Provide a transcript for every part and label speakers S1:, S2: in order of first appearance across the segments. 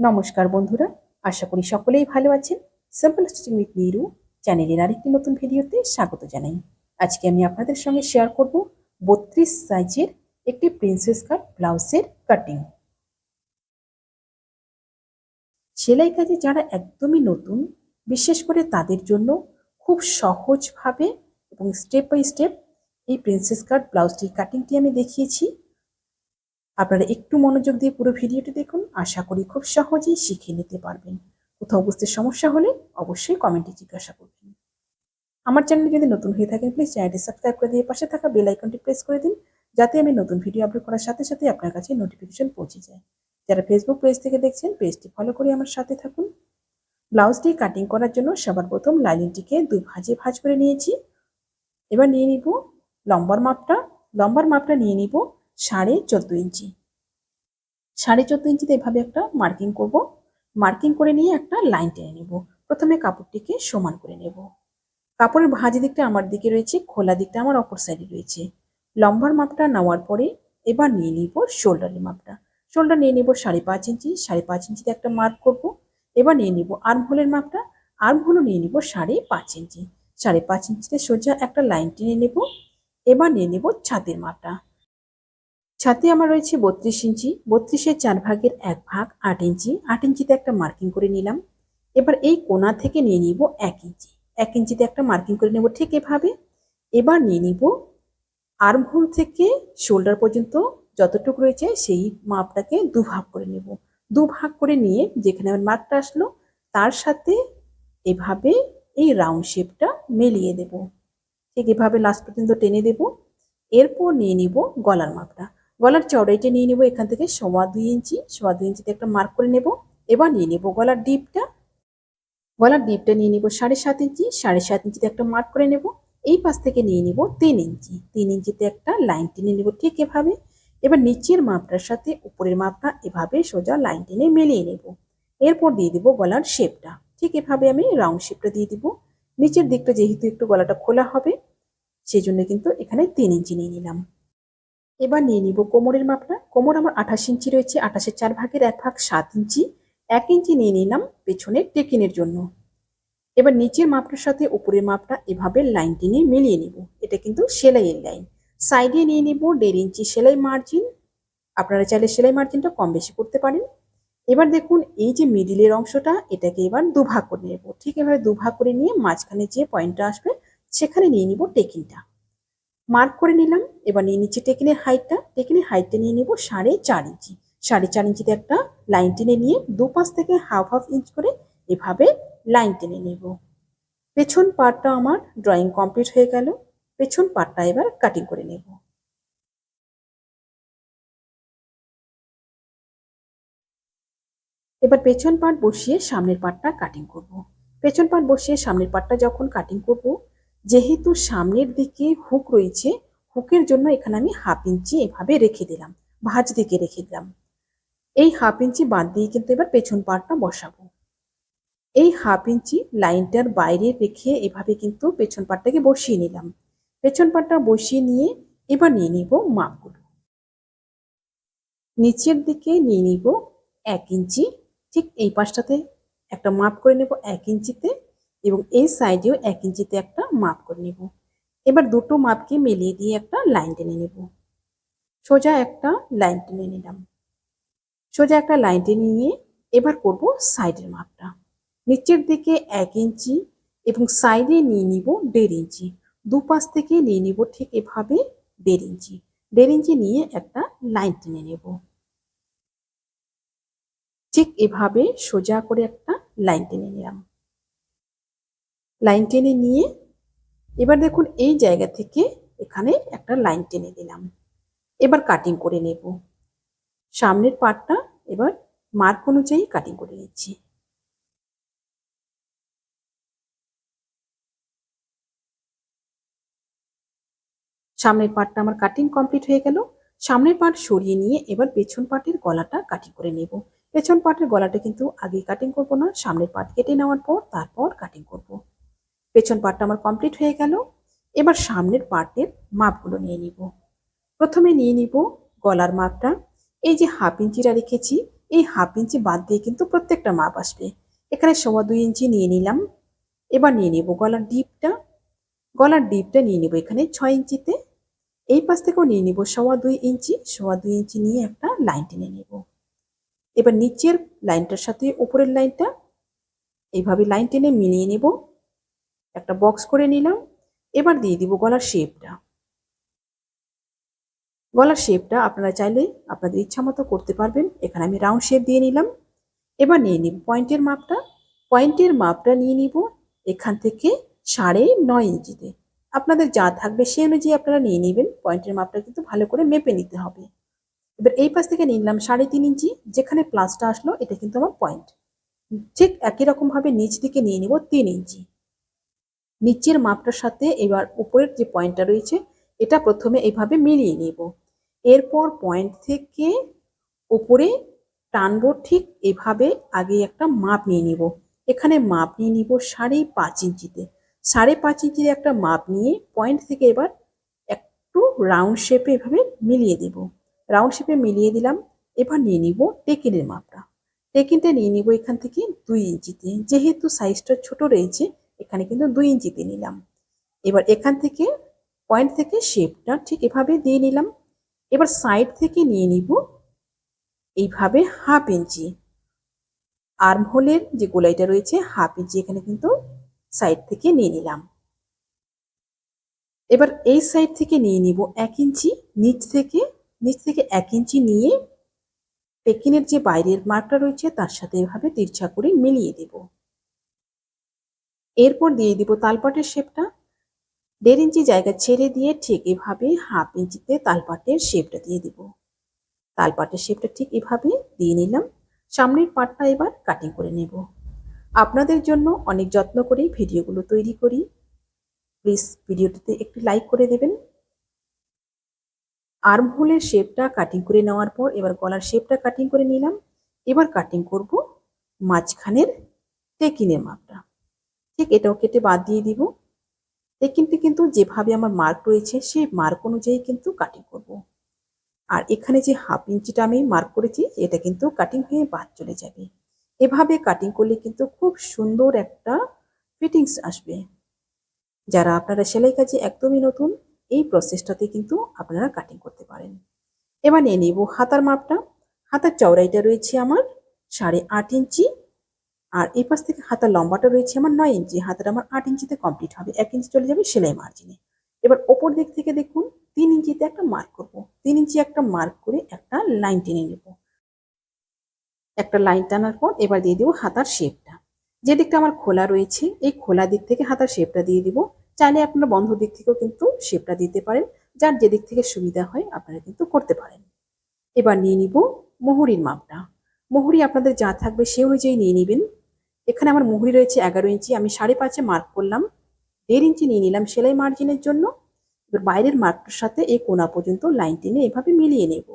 S1: নমস্কার বন্ধুরা, আশা করি সকলেই ভালো আছেন। সিম্পল স্টিচিং উইথ নিরু চ্যানেলের আরেকটি নতুন ভিডিওতে স্বাগত জানাই। আজকে আমি আপনাদের সঙ্গে শেয়ার করব বত্রিশ সাইজের একটি প্রিন্সেস কাট ব্লাউজের কাটিং সেলাই কাজে যারা একদমই নতুন, বিশেষ করে তাদের জন্য খুব সহজভাবে এবং স্টেপ বাই স্টেপ এই প্রিন্সেস কাট ব্লাউজটির কাটিংটি আমি দেখিয়েছি। আপনারা একটু মনোযোগ দিয়ে পুরো ভিডিওটি দেখুন। আশা করি খুব সহজেই শিখে নিতে পারবেন। কোথাও বুঝতে সমস্যা হলে অবশ্যই কমেন্টে জিজ্ঞাসা করবেন। আমার চ্যানেলে যদি নতুন হয়ে থাকেন প্লিজ চ্যানেলটি সাবস্ক্রাইব করে দিয়ে পাশে থাকা বেল আইকনটি প্রেস করে দিন, যাতে আমি নতুন ভিডিও আপলোড করার সাথে সাথে আপনার কাছে নোটিফিকেশন পৌঁছে যায়। যারা ফেসবুক পেজ থেকে দেখছেন পেজটি ফলো করে আমার সাথে থাকুন। ব্লাউজটি কাটিং করার জন্য সবার প্রথম লাইনিংটিকে দুই ভাজে ভাজ করে নিয়েছি। এবার নিয়ে নিব লম্বার মাপটা। লম্বার মাপটা নিয়ে নিব। সাড়ে চোদ্দ ইঞ্চি। সাড়ে চোদ্দ ইঞ্চিতে এভাবে একটা মার্কিং করব। মার্কিং করে নিয়ে একটা লাইন টেনে নেব। প্রথমে কাপড়টিকে সমান করে নেব। কাপড়ের ভাঁজ দিকটা আমার দিকে রয়েছে, খোলা দিকটা আমার অপর সাইডে রয়েছে। লম্বার মাপটা নেওয়ার পরে এবার নিয়ে নিব শোল্ডারের মাপটা। শোল্ডার নিয়ে নিব সাড়ে পাঁচ ইঞ্চি, সাড়ে পাঁচ ইঞ্চিতে একটা মার্ক করব। এবার নিয়ে নিব আর্ম হোলের মাপটা। আর্ম হোলও নিয়ে নিব সাড়ে পাঁচ ইঞ্চি। সাড়ে পাঁচ ইঞ্চিতে সোজা একটা লাইন টেনে নেব। এবার নিয়ে নেব ছাতির মাপটা। ছাতি আমার রয়েছে বত্রিশ ইঞ্চি। বত্রিশের চার ভাগের এক ভাগ আট ইঞ্চি। আট ইঞ্চিতে একটা মার্কিং করে নিলাম। এবার এই কোনা থেকে নিয়ে নিব এক ইঞ্চি। এক ইঞ্চিতে একটা মার্কিং করে নেব ঠিক এভাবে। এবার নিয়ে নিব আর্মহোল থেকে শোল্ডার পর্যন্ত যতটুকু রয়েছে সেই মাপটাকে দু ভাগ করে নেব। দু ভাগ করে নিয়ে যেখানে আমার মার্কটা আসলো তার সাথে এভাবে এই রাউন্ড শেপটা মিলিয়ে দেব। ঠিক এভাবে লাস্ট পর্যন্ত টেনে দেব। এরপর নিয়ে নিব গলার মাপটা। গলার চড়াইটা নিয়ে নেব এখান থেকে সোয়া দুই ইঞ্চি সোয়া দুই ইঞ্চিতে একটা মার্ক করে নেব। এবার নিয়ে নেব গলার ডিপটা গলার ডিপটা নিয়ে নিব সাড়ে সাত ইঞ্চি, সাড়ে সাত ইঞ্চিতে একটা মার্ক করে নেব। এই পাশ থেকে নিয়ে নিব তিন ইঞ্চি। তিন ইঞ্চিতে একটা লাইন টেনে নেব ঠিক এভাবে। এবার নিচের মাপটার সাথে উপরের মাপটা এভাবে সোজা লাইন টেনে মিলিয়ে নেব। এরপর দিয়ে দিব গলার শেপটা ঠিক এভাবে আমি রাউন্ড শেপটা দিয়ে দিব। নিচের দিকটা যেহেতু একটু গলাটা খোলা হবে সেই জন্য কিন্তু এখানে তিন ইঞ্চি নিয়ে নিলাম। এবার নিয়ে নিব কোমরের মাপটা। কোমর আমার আঠাশ ইঞ্চি রয়েছে, আঠাশের চার ভাগের এক ভাগ সাত ইঞ্চি। এক ইঞ্চি নিয়ে নিলাম পেছনের টেকিনের জন্য। এবার নিচের মাপটার সাথে উপরের মাপটা এভাবে লাইন টেনে মিলিয়ে নিব। এটা কিন্তু সেলাইয়ের লাইন। সাইডে নিয়ে নিব দেড় ইঞ্চি সেলাই মার্জিন। আপনারা চাইলে সেলাই মার্জিনটা কম বেশি করতে পারেন। এবার দেখুন এই যে মিডিলের অংশটা, এটাকে এবার দুভাগ করে নেব। ঠিক এভাবে দুভাগ করে নিয়ে মাঝখানে যে পয়েন্টটা আসবে, সেখানে নিয়ে নিব টেকিনটা। মার্ক করে নিলাম। এবার নিয়ে নিচ্ছি টেকিনের হাইটটা টেকিনের হাইটটা নিয়ে নিব সাড়ে চার ইঞ্চি। সাড়ে চার ইঞ্চিতে একটা লাইন টেনে নিয়ে দু পাশ থেকে হাফ হাফ ইঞ্চ করে এভাবে লাইন টেনে নেব। পেছন পার্টটা আমার ড্রয়িং কমপ্লিট হয়ে গেল। পেছন পার্টটা এবার কাটিং করে নেব। এবার পেছন পার্ট বসিয়ে সামনের পার্টটা কাটিং করব। পেছন পার্ট বসিয়ে সামনের পার্টটা যখন কাটিং করব যেহেতু সামনের দিকে হুক রয়েছে, হুকের জন্য এখানে আমি হাফ ইঞ্চি এভাবে রেখে দিলাম, ভাঁজ দিকে রেখে দিলাম। এই হাফ ইঞ্চি বাদ দিয়ে কিন্তু এবার পেছন পার্টটা বসাবো। এই হাফ ইঞ্চি লাইনটার বাইরে রেখে এভাবে কিন্তু পেছন পাটটাকে বসিয়ে নিলাম। পেছন পাটটা বসিয়ে নিয়ে এবার নিয়ে নিব মাপগুলো। নিচের দিকে নিয়ে নিব এক ইঞ্চি ঠিক এই পাশটাতে একটা মাপ করে নেব এক ইঞ্চিতে এবং এই সাইডেও এক ইঞ্চিতে একটা মাপ করে নেব। এবার দুটো মাপকে মিলিয়ে দিয়ে একটা লাইন টেনে নেব। সোজা একটা লাইন টেনে নিলাম। সোজা একটা লাইন টেনে নিয়ে এবার করব সাইডের মাপটা। নিচের দিকে এক ইঞ্চি এবং সাইডে নিয়ে নিব দেড় ইঞ্চি। দুপাশ থেকে নিয়ে নিব ঠিক এভাবে দেড় ইঞ্চি। দেড় ইঞ্চি নিয়ে একটা লাইন টেনে নেব। ঠিক এভাবে সোজা করে একটা লাইন টেনে নিলাম। লাইন টেনে নিয়ে এবার দেখুন এই জায়গা থেকে এখানে একটা লাইন টেনে দিলাম এবার কাটিং করে নেব। সামনের পার্টটা এবার মার্ক অনুযায়ী কাটিং করে নিচ্ছি। সামনের পার্টটা আমার কাটিং কমপ্লিট হয়ে গেল। সামনের পার্ট সরিয়ে নিয়ে এবার পেছন পার্টের গলাটা কাটিং করে নেব। পেছন পার্টের গলাটা কিন্তু আগে কাটিং করব না, সামনের পার্ট কেটে নেওয়ার পর তারপর কাটিং করব। পেছন পার্টটা আমার কমপ্লিট হয়ে গেল। এবার সামনের পার্টের মাপগুলো নিয়ে নিব। প্রথমে নিয়ে নিব গলার মাপটা। এই যে হাফ ইঞ্চিটা রেখেছি, এই হাফ ইঞ্চি বাদ দিয়ে কিন্তু প্রত্যেকটা মাপ আসবে। এখানে সোয়া দুই ইঞ্চি নিয়ে নিলাম। এবার নিয়ে নেব গলার ডিপটা। গলার ডিপটা নিয়ে নেব এখানে ছয় ইঞ্চিতে। এই পাশ থেকেও নিয়ে নিব সোয়া দুই ইঞ্চি সোয়া দুই ইঞ্চি নিয়ে একটা লাইন টেনে নেব। এবার নিচের লাইনটার সাথে উপরের লাইনটা এইভাবে লাইন টেনে মিলিয়ে নেব। একটা বক্স করে নিলাম। এবার দিয়ে দিব গলার শেপটা গলার শেপটা আপনারা চাইলে আপনাদের ইচ্ছা মতো করতে পারবেন। এখানে আমি রাউন্ড শেপ দিয়ে নিলাম। এবার নিয়ে নিব পয়েন্টের মাপটা। পয়েন্টের মাপটা নিয়ে নিব এখান থেকে সাড়ে নয় ইঞ্চিতে। আপনাদের যা থাকবে সেই অনুযায়ী আপনারা নিয়ে নেবেন। পয়েন্টের মাপটা কিন্তু ভালো করে মেপে নিতে হবে। এবার এই পাশ থেকে নিলাম সাড়ে তিন ইঞ্চি। যেখানে প্লাসটা আসলো, এটা কিন্তু আমার পয়েন্ট ঠিক একই রকমভাবে নিচ দিকে নিয়ে নিব তিন ইঞ্চি। নিচের মাপটার সাথে এবার উপরের যে পয়েন্টটা রয়েছে, এটা প্রথমে এইভাবে মিলিয়ে নিব। এরপর পয়েন্ট থেকে উপরে টানবো ঠিক এভাবে আগে একটা মাপ নিয়ে নিব। এখানে মাপ নিয়ে নিব সাড়ে পাঁচ ইঞ্চিতে। সাড়ে পাঁচ ইঞ্চির একটা মাপ নিয়ে পয়েন্ট থেকে এবার একটু রাউন্ড শেপে এভাবে মিলিয়ে দেব। রাউন্ড শেপে মিলিয়ে দিলাম, এবার নিয়ে নিব টেকিনের মাপটা। টেকিনটা নিয়ে নিব এখান থেকে দুই ইঞ্চিতে। যেহেতু সাইজটা ছোট রয়েছে এখানে কিন্তু দুই ইঞ্চিতে নিলাম। এবার এখান থেকে পয়েন্ট থেকে শেপটা ঠিক এভাবে দিয়ে নিলাম। এবার সাইড থেকে নিয়ে নিব এইভাবে হাফ ইঞ্চি। আর্ম হোলের যে গোলাইটা রয়েছে হাফ ইঞ্চি এখানে কিন্তু সাইড থেকে নিয়ে নিলাম। এবার এই সাইড থেকে নিয়ে নিব এক ইঞ্চি। নিচ থেকে নিচ থেকে এক ইঞ্চি নিয়ে পেকিনের যে বাইরের মার্কটা রয়েছে তার সাথে এভাবে তিরছা করে মিলিয়ে দেব। এরপর দিয়ে দিব তালপাটের শেপটা। দেড় ইঞ্চি জায়গা ছেড়ে দিয়ে ঠিক এভাবে হাফ ইঞ্চিতে তালপাটের শেপটা দিয়ে দিব। তালপাটের শেপটা ঠিক এভাবে দিয়ে নিলাম। সামনের পাটটা এবার কাটিং করে নেব। আপনাদের জন্য অনেক যত্ন করেই ভিডিওগুলো তৈরি করি। প্লিজ ভিডিওটিতে একটু লাইক করে দেবেন। আর্ম আর্মহোলের শেপটা কাটিং করে নেওয়ার পর এবার গলার শেপটা কাটিং করে নিলাম। এবার কাটিং করব মাঝখানের টেকিনের মাপটা। ঠিক এটাও কেটে বাদ দিয়ে দিব। টেকিনটি কিন্তু যেভাবে আমার মার্ক রয়েছে, সেই মার্ক অনুযায়ী কিন্তু কাটিং করব। আর এখানে যে হাফ ইঞ্চিটা আমি মার্ক করেছি, এটা কিন্তু কাটিং হয়ে বাদ চলে যাবে। এভাবে কাটিং করলে কিন্তু খুব সুন্দর একটা ফিটিংস আসবে। যারা আপনারা সেলাই কাজে একদমই নতুন, এই প্রসেসটাতে কিন্তু আপনারা কাটিং করতে পারেন। এবার নিয়ে নিব হাতার মাপটা। হাতার চওড়াইটা রয়েছে আমার সাড়ে আট ইঞ্চি। আর এই পাশ থেকে হাতার লম্বাটা রয়েছে আমার নয় ইঞ্চি, হাতাটা আমার আট ইঞ্চিতে কমপ্লিট হবে, এক ইঞ্চি চলে যাবে সেলাই মার্জিনে এবার ওপর দিক থেকে দেখুন, তিন ইঞ্চিতে একটা মার্ক করব। তিন ইঞ্চি একটা মার্ক করে একটা লাইন টেনে নেব। একটা লাইন টানার পর এবার দিয়ে দিব হাতার শেপটা যে দিকটা আমার খোলা রয়েছে, এই খোলা দিক থেকে হাতার শেপটা দিয়ে দিব। চাইলে আপনারা বন্ধ দিক থেকেও কিন্তু শেপটা দিতে পারেন, যার যে দিক থেকে সুবিধা হয় আপনারা কিন্তু করতে পারেন। এবার নিয়ে নিব মোহরির মাপটা। মোহরি আপনাদের যা থাকবে সে অনুযায়ী নিয়ে নেবেন। এখানে আমার মুহুরি রয়েছে এগারো ইঞ্চি। আমি সাড়ে পাঁচে মার্ক করলাম। দেড় ইঞ্চি নিয়ে নিলাম সেলাই মার্জিনের জন্য। এবার বাইরের মার্কটার সাথে এই কোনা পর্যন্ত লাইন টেনে এভাবে মিলিয়ে নেব।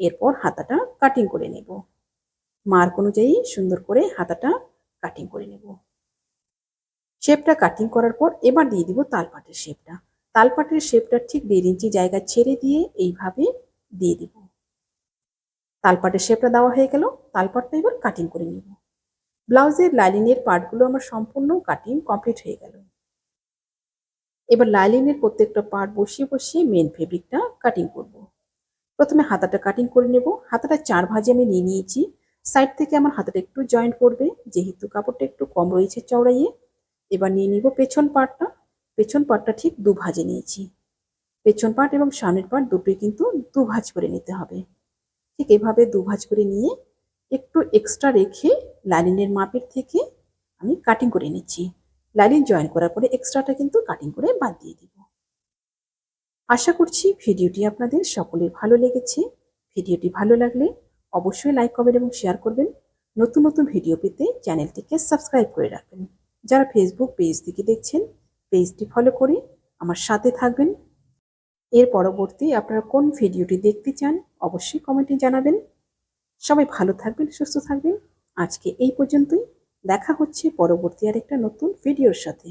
S1: এরপর হাতাটা কাটিং করে নেব। মার্ক অনুযায়ী সুন্দর করে হাতাটা কাটিং করে নেব। শেপটা কাটিং করার পর এবার দিয়ে দিব তালপাটের শেপটা তালপাটের শেপটা ঠিক দেড় ইঞ্চি জায়গা ছেড়ে দিয়ে এইভাবে দিয়ে দিব। তালপাটের শেপটা দেওয়া হয়ে গেল। তালপাটটা এবার কাটিং করে নেব। ব্লাউজের লাইলিনের পার্টগুলো আমার সম্পূর্ণ কাটিং কমপ্লিট হয়ে গেল। এবার লাইলিনের প্রত্যেকটা পার্ট বসিয়ে বসিয়ে মেন ফেব্রিকটা কাটিং করব। প্রথমে হাতাটা কাটিং করে নেব। হাতাটা চার ভাজে আমি নিয়ে নিয়েছি। সাইড থেকে আমার হাতাটা একটু জয়েন্ট করবে, যেহেতু কাপড়টা একটু কম রয়েছে চওড়াইয়ে। এবার নিয়ে নিব পেছন পার্টটা। পেছন পার্টটা ঠিক দু ভাজে নিয়েছি। পেছন পার্ট এবং সামনের পার্ট দুটোই কিন্তু দু ভাজ করে নিতে হবে। ঠিক এভাবে দু ভাজ করে নিয়ে একটু এক্সট্রা রেখে লাইনিনের মাপের থেকে আমি কাটিং করে নিচ্ছি। লাইনিং জয়েন করার পরে এক্সট্রাটা কিন্তু কাটিং করে বাদ দিয়ে দিব। আশা করছি ভিডিওটি আপনাদের সকলের ভালো লেগেছে। ভিডিওটি ভালো লাগলে অবশ্যই লাইক করবেন এবং শেয়ার করবেন। নতুন নতুন ভিডিও পেতে চ্যানেলটিকে সাবস্ক্রাইব করে রাখবেন। যারা ফেসবুক পেজ থেকে দেখছেন পেজটি ফলো করে আমার সাথে থাকবেন। এর পরবর্তী আপনারা কোন ভিডিওটি দেখতে চান, অবশ্যই কমেন্টে জানাবেন। সবাই ভালো থাকবেন, সুস্থ থাকবেন। আজকে এই পর্যন্তই। দেখা হচ্ছে পরবর্তী আর একটা নতুন ভিডিওর সাথে।